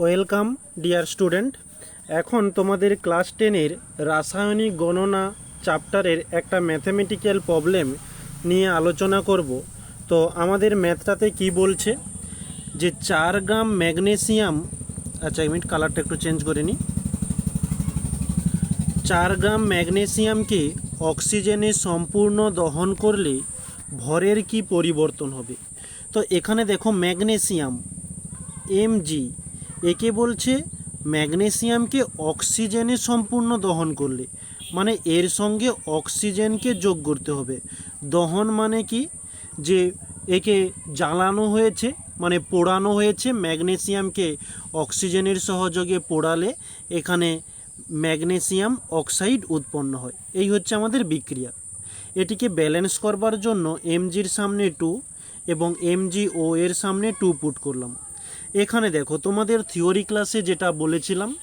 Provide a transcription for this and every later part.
Welcome, dear student. এখন তোমাদের class টেনের রাসায়নিক গণনা চ্যাপ্টারের একটা ম্যাথমেটিক্যাল প্রবলেম নিয়ে আলোচনা করব। তো আমাদের ম্যাথটাতে কি বলছে? যে চার গ্রাম ম্যাগনেসিয়াম আচ্ছা এক মিনিট কালারটা একটু চেঞ্জ করে নিই চার গ্রাম ম্যাগনেসিয়ামকে অক্সিজেনে সম্পূর্ণ দহন করলে ভরের কি পরিবর্তন হবে? তো এখানে দেখো ম্যাগনেসিয়াম এমজি একে বলছে ম্যাগনেসিয়ামকে অক্সিজেনে সম্পূর্ণ দহন করলে মানে এর সঙ্গে অক্সিজেনকে যোগ করতে হবে। দহন মানে কি? যে একে জ্বালানো হয়েছে মানে পোড়ানো হয়েছে ম্যাগনেসিয়ামকে অক্সিজেনের সহযোগে পোড়ালে এখানে ম্যাগনেসিয়াম অক্সাইড উৎপন্ন হয়। এই হচ্ছে আমাদের বিক্রিয়া। এটিকে ব্যালেন্স করবার জন্য এমজির সামনে টু এবং এমজি ও এর সামনে টু পুট করলাম। এখানে দেখো, তোমাদের থিওরি ক্লাসে যেটা বলেছিলাম,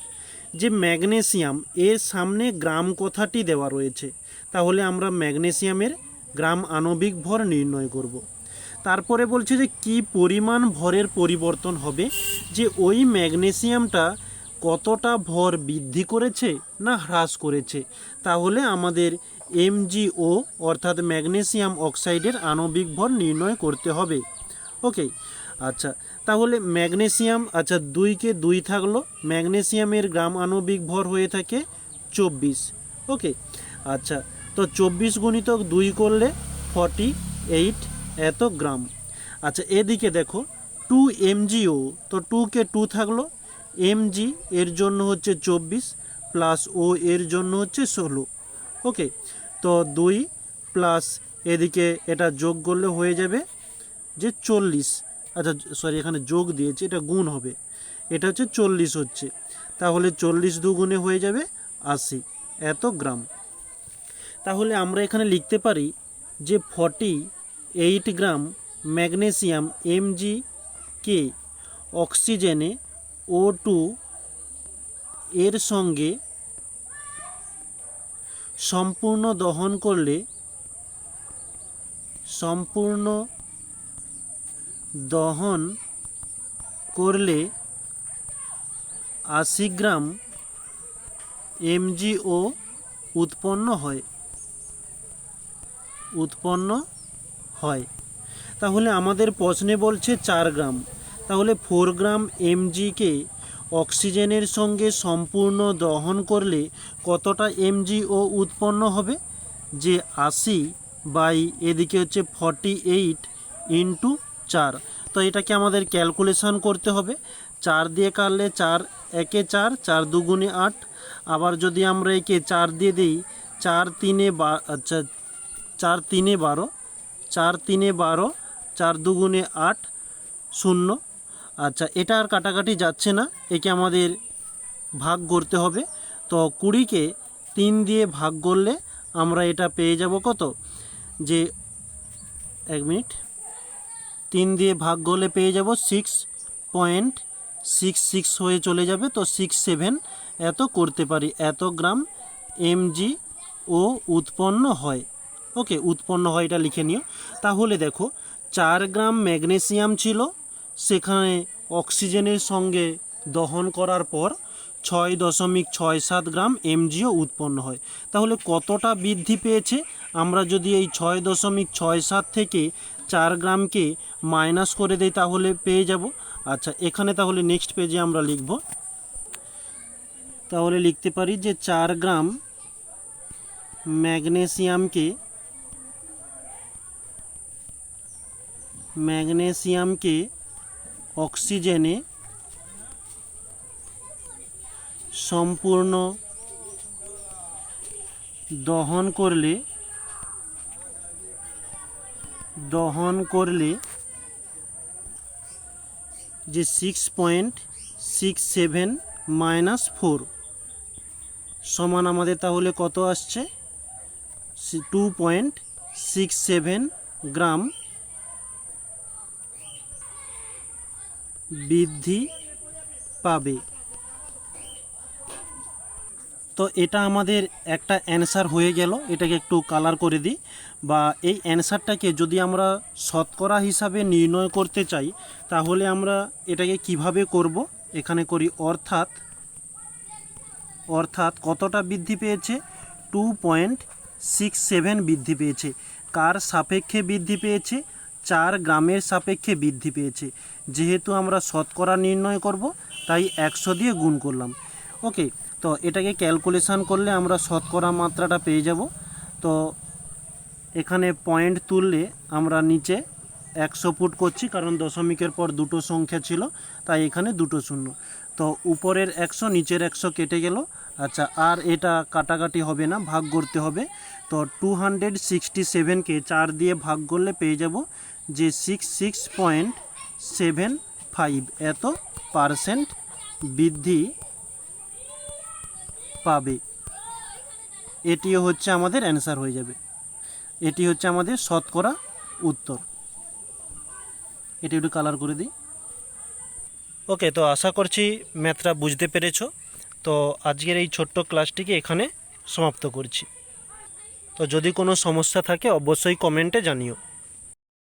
যে ম্যাগনেসিয়াম এর সামনে গ্রাম কথাটি দেওয়া রয়েছে। তাহলে আমরা ম্যাগনেসিয়ামের গ্রাম আণবিক ভর নির্ণয় করব। তারপরে বলছে যে কি পরিমাণ ভরের পরিবর্তন হবে, যে ওই ম্যাগনেসিয়ামটা কতটা ভর বৃদ্ধি করেছে না হ্রাস করেছে। তাহলে আমাদের এমজিও অর্থাৎ ম্যাগনেসিয়াম অক্সাইডের আণবিক ভর নির্ণয় করতে হবে। ওকে আচ্ছা তাহলে ম্যাগনেসিয়াম আচ্ছা দুইকে দুই থাকল, ম্যাগনেসিয়ামের গ্রাম আণবিক ভর হয়ে থাকে চব্বিশ ওকে আচ্ছা তো চব্বিশ গুণিতক দুই করলে ফর্টি এইট এত গ্রাম। আচ্ছা এদিকে দেখো টু এমজিও তো টুকে টু থাকল এমজি এর জন্য হচ্ছে চব্বিশ প্লাস ও এর জন্য হচ্ছে ষোলো ওকে তো দুই প্লাস এদিকে এটা যোগ করলে হয়ে যাবে যে চল্লিশ। আচ্ছা সরি এখানে যোগ দিয়েছে, এটা গুণ হবে। এটা হচ্ছে চল্লিশ হচ্ছে। তাহলে চল্লিশ দুগুণে হয়ে যাবে আশি। এত গ্রাম। তাহলে আমরা এখানে লিখতে পারি যে forty eight gram magnesium MG কে অক্সিজেনে ও টু এর সঙ্গে সম্পূর্ণ দহন করলে, সম্পূর্ণ দহন করলে আশি গ্রাম এমজিও উৎপন্ন হয়। উৎপন্ন হয়। তাহলে আমাদের প্রশ্নে বলছে চার গ্রাম। তাহলে ফোর গ্রাম এমজিকে অক্সিজেনের সঙ্গে সম্পূর্ণ দহন করলে কতটা এমজিও উৎপন্ন হবে? যে আশি বাই এদিকে হচ্ছে ফর্টি এইট ইন্টু চার। তো এটাকে আমাদের ক্যালকুলেশন করতে হবে। চার দিয়ে কাটলে চার একে চার চার দুগুণে আট। আবার যদি আমরা একে চার দিয়ে দিই, চার তিনে বা আচ্ছা চার তিনে বারো, চার তিনে বারো, চার দুগুণে আট, শূন্য। আচ্ছা এটা আর কাটাকাটি যাচ্ছে না, একে আমাদের ভাগ করতে হবে। তো কুড়িকে তিন দিয়ে ভাগ করলে আমরা এটা পেয়ে যাব কত? যে, এক মিনিট। তিন দিয়ে ভাগ করলে পেয়ে যাব সিক্স পয়েন্ট সিক্স সিক্স হয়ে চলে যাবে, তো সিক্স সেভেন এত করতে পারি, এত গ্রাম এমজি ও উৎপন্ন হয়। ওকে উৎপন্ন হয়, এটা লিখে নিও। তাহলে দেখো, চার গ্রাম ম্যাগনেসিয়াম ছিল, সেখানে অক্সিজেনের সঙ্গে দহন করার পর ছয় দশমিক ছয় সাত গ্রাম এমজিও উৎপন্ন হয়। তাহলে কতটা বৃদ্ধি পেয়েছে? আমরা যদি এই ছয় দশমিক ছয় সাত থেকে চার গ্রামকে মাইনাস করে দেই তাহলে পেয়ে যাব। আচ্ছা এখানে তাহলে নেক্সট পেজে আমরা লিখব। তাহলে লিখতে পারি যে চার গ্রাম ম্যাগনেসিয়ামকে ম্যাগনেসিয়ামকে অক্সিজেনে সম্পূর্ণ দহন করলে দহন করলে যে six point six seven minus four সমান আমাদের তাহলে কত আসছে? Two point six seven gram বৃদ্ধি পাবে। তো এটা আমাদের একটা অ্যান্সার হয়ে গেল। এটাকে একটু কালার করে দিই। বা এই অ্যান্সারটাকে যদি আমরা শতকরা হিসাবে নির্ণয় করতে চাই, তাহলে আমরা এটাকে কীভাবে করব? এখানে করি অর্থাৎ অর্থাৎ কতটা বৃদ্ধি পেয়েছে? টু পয়েন্ট সিক্স সেভেন বৃদ্ধি পেয়েছে। কার সাপেক্ষে বৃদ্ধি পেয়েছে? চার গ্রামের সাপেক্ষে বৃদ্ধি পেয়েছে। যেহেতু আমরা শতকরা নির্ণয় করব, তাই একশো দিয়ে গুণ করলাম। ওকে তো এটাকে ক্যালকুলেশান করলে আমরা শতকরা মাত্রাটা পেয়ে যাব। তো এখানে পয়েন্ট তুললে আমরা নিচে একশো ফুট করছি, কারণ দশমিকের পর দুটো সংখ্যা ছিল, তাই এখানে দুটো শূন্য। তো উপরের একশো, নিচের একশো কেটে গেল। আচ্ছা আর এটা কাটাকাটি হবে না, ভাগ করতে হবে। তো টু হান্ড্রেড সিক্সটি সেভেনকে চার দিয়ে ভাগ করলে পেয়ে যাব যে six six point seven five এত পারসেন্ট বৃদ্ধি পাবে। এটিও হচ্ছে আমাদের অ্যান্সার হয়ে যাবে। এটি হচ্ছে আমাদের শতকরা উত্তর। এটি একটু কালার করে দিই। ওকে তো আশা করছি ম্যাথটা বুঝতে পেরেছ। তো আজকের এই ছোট্ট ক্লাসটিকে এখানে সমাপ্ত করছি। তো যদি কোনো সমস্যা থাকে, অবশ্যই কমেন্টে জানিও।